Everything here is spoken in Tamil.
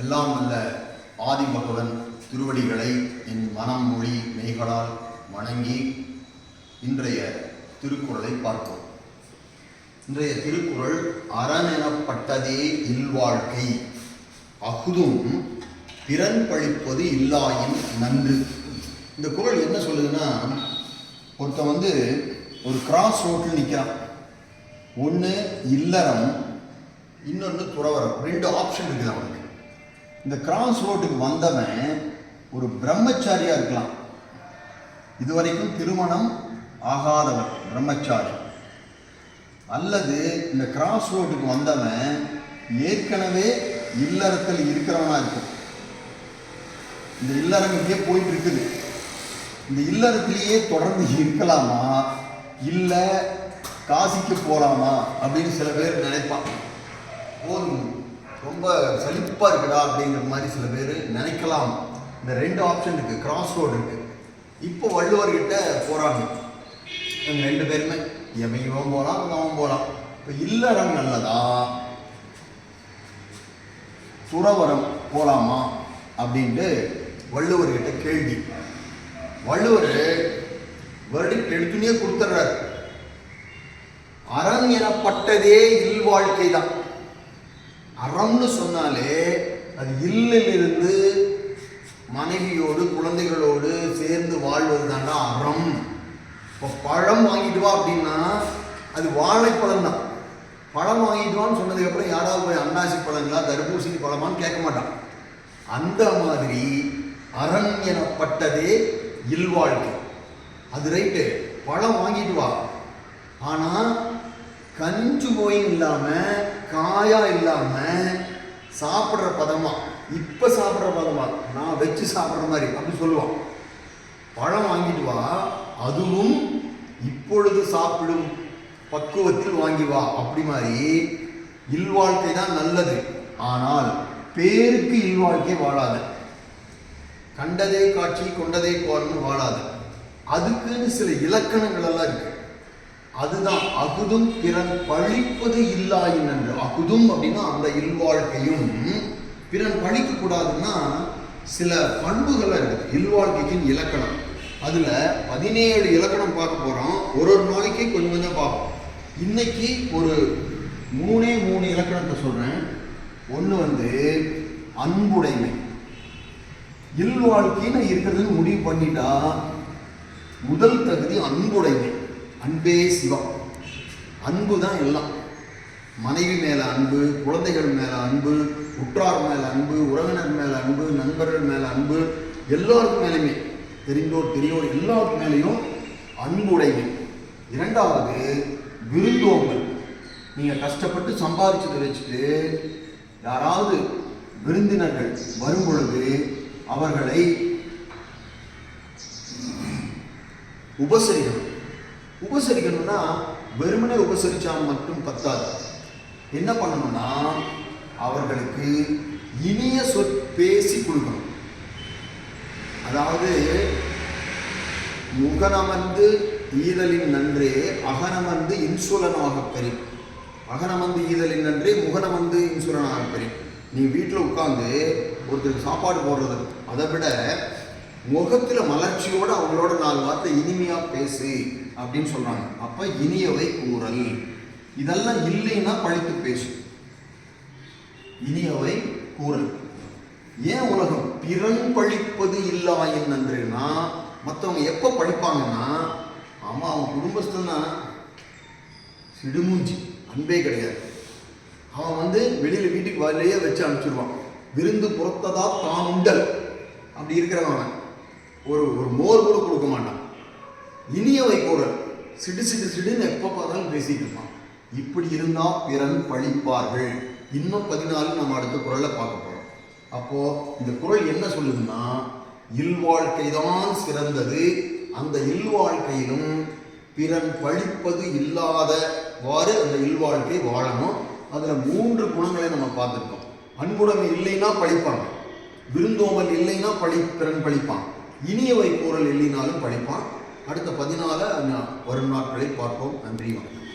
எல்லாம் நல்ல ஆதிபகவன் திருவடிகளை என் மனம் மொழி மெய்களால் வணங்கி இன்றைய திருக்குறளை பார்ப்போம். இன்றைய திருக்குறள் அரண் எனப்பட்டதே இல்வாழ்க்கை. அகுதும் பிறன் பழிப்பது இல்லாயின் நன்று. இந்த குறள் என்ன சொல்லுதுன்னா ஒருத்தன் வந்து ஒரு கிராஸ் ரோட்டில் நிற்கிறான் ஒன்று இல்லறம் இன்னொன்று துறவரம் ரெண்டு ஆப்ஷன் இருக்குது அவனுக்கு. இந்த கிராஸ் ரோட்டுக்கு வந்தவன் ஒரு பிரம்மச்சாரியாக இருக்கலாம். இதுவரைக்கும் திருமணம் ஆகாதவர் பிரம்மச்சாரி. அல்லது இந்த கிராஸ் ரோட்டுக்கு வந்தவன் ஏற்கனவே இல்லறத்தில் இருக்கிறவனாக இருக்கும் இந்த இல்லறம் இப்படியே போயிட்டு இருக்குது இந்த இல்லறத்திலேயே தொடர்ந்து இருக்கலாமா? இல்லை காசிக்கு போகலாமா அப்படின்னு சில பேர் நினைப்பான் போதும். ரொம்ப சலிப்பாக இருக்குடா அப்படிங்கிற மாதிரி சில பேர் நினைக்கலாம். இந்த ரெண்டு ஆப்ஷன் இருக்குது கிராஸ் ரோடு இருக்குது இப்போ வள்ளுவர்கிட்ட போகிறாங்க இவங்க ரெண்டு பேருமே. எவன் இவன் போகலாம் அவன் போகலாம் இப்போ இல்லறம் நல்லதா? துறவரம் போகலாமா அப்படின்ட்டு வள்ளுவர்கிட்ட கேள்வி. வள்ளுவர் வருடிக் எடுத்துனே கொடுத்துட்றாரு. அறம் எனப்பட்டதே இல்வாழ்க்கை தான் அறம்னு சொன்னாலே அது இல்லிலிருந்து மனைவியோடு குழந்தைகளோடு சேர்ந்து வாழ்வது தாண்டா அறம். இப்போ பழம் வாங்கிட்டு வா அப்படின்னா அது வாழைப்பழம் தான். பழம் வாங்கிட்டு வான்னு சொன்னதுக்கப்புறம் யாராவது போய் அன்னாசி பழங்களா தர்பூசணி பழமான்னு கேட்க மாட்டான். அந்த மாதிரி அறம் எனப்பட்டதே இல்வாழ்க்கை. அது ரைட்டு பழம் வாங்கிட்டு வா. ஆனால் கஞ்சு போயும் இல்லாமல் காயா இல்லாமல் சாப்பிட்ற பதமா? இப்போ சாப்பிட்ற பதமா? நான் வச்சு சாப்பிட்ற மாதிரி அப்படி சொல்லுவான். பழம் வாங்கிட்டு வா அதுவும் இப்பொழுது சாப்பிடும் பக்குவத்தில் வாங்கி வா அப்படி மாதிரி இல்வாழ்க்கை தான் நல்லது. ஆனால் பேருக்கு இல்வாழ்க்கை வாழாது. கண்டதே காட்சி கொண்டதே கோரம்னு வாழாது. அதுக்குன்னு சில இலக்கணங்கள் எல்லாம் இருக்கு. அதுதான் அகுதும் பிறன் பழிப்பது இல்லாயின் என்று அகுதும் அப்படின்னா அந்த இல்வாழ்க்கையும் பிறன் பழிக்க கூடாதுன்னா சில பண்புகள்லாம் இருக்குது. இல்வாழ்க்கைக்கின் இலக்கணம். அதில் பதினேழு இலக்கணம் பார்க்க போகிறோம் ஒரு ஒரு நாளைக்கு கொஞ்சம் கொஞ்சம் பார்ப்போம். இன்னைக்கு ஒரு மூணே மூணு இலக்கணத்தை சொல்கிறேன் ஒன்று வந்து அன்புடைமை. இல்வாழ்க்கைன்னு இருக்கிறதுன்னு முடிவு பண்ணிட்டா முதல் தகுதி அன்புடைமை. அன்பே சிவம். அன்பு தான் எல்லாம். மனைவி மேலே அன்பு குழந்தைகள் மேலே அன்பு உற்றார் மேலே அன்பு உறவினர் மேலே அன்பு நண்பர்கள் மேலே அன்பு எல்லோருக்கு மேலேயுமே தெரிந்தோர் பெரியோர் எல்லாருக்கு மேலேயும் அன்புடைமை. இரண்டாவது விருந்தோம்பல். நீங்கள் கஷ்டப்பட்டு சம்பாதிச்சதை வச்சுட்டு யாராவது விருந்தினர்கள் வரும் பொழுது அவர்களை உபசரிக்கணும். உபசரிக்கணும்னா வெறுமனே உபசரிச்சா மட்டும் பத்தாது. என்ன பண்ணணும்னா அவர்களுக்கு இனிய சொற் பேசி கொடுக்கணும். அதாவது முகனமர்ந்து ஈதலின் நன்றே அகனமர்ந்து இன்சுலனாக பெரி அகனமர்ந்து ஈதலின் நன்றே முகனமர்ந்து இன்சுலனாக பெரி நீ வீட்டில் உட்காந்து ஒருத்தருக்கு சாப்பாடு போடுறது அதை விட முகத்தில் மலர்ச்சியோடு அவங்களோட நாலு வார்த்தை இனிமையாக பேசு அப்படின்னு சொல்கிறாங்க அப்போ இனியவை கூறல். இதெல்லாம் இல்லைன்னா பழித்து பேசு. இனியவை கூறல். ஏன் உலகம் பிறன் பழிப்பது இல்லாயின் நன்றுனா மற்றவங்க எப்போ படிப்பாங்கன்னா ஆமாம் அவன் குடும்பஸ்தன்னா சிடுமூஞ்சி அன்பே கிடையாது. அவன் வந்து வெளியில் வீட்டுக்கு வரலையே வச்சு அனுப்பிச்சிடுவான் விருந்து புறத்ததா தான் உண்டல். அப்படி இருக்கிறவன் அவன். ஒரு ஒரு மோர் கூட கொடுக்க மாட்டான். இனியவை கூறல் சிடு சிடு சிடுன்னு எப்போ பார்த்தாலும் பேசிட்டு இருப்பான். இப்படி இருந்தால் பிறன் பழிப்பார்கள். இன்னும் பதினாலு நம்ம அடுத்த குரலை பார்க்க போகிறோம் அப்போது இந்த குரல் என்ன சொல்லுதுன்னா இல்வாழ்க்கை தான் சிறந்தது. அந்த இல்வாழ்க்கையிலும் பிறன் பழிப்பது இல்லாதவாறு அந்த இல்வாழ்க்கை வாழணும். அதில் மூன்று குணங்களை நம்ம பார்த்துருக்கோம். அன்புடைமை இல்லைன்னா பழிப்பாங்க. விருந்தோமல் இல்லைன்னா பழி பிறன் பழிப்பான். இனியவை கூறல் இல்லைனாலும் படிப்பான். அடுத்த பதினால வரும் நாட்களை பார்ப்போம். நன்றி வணக்கம்.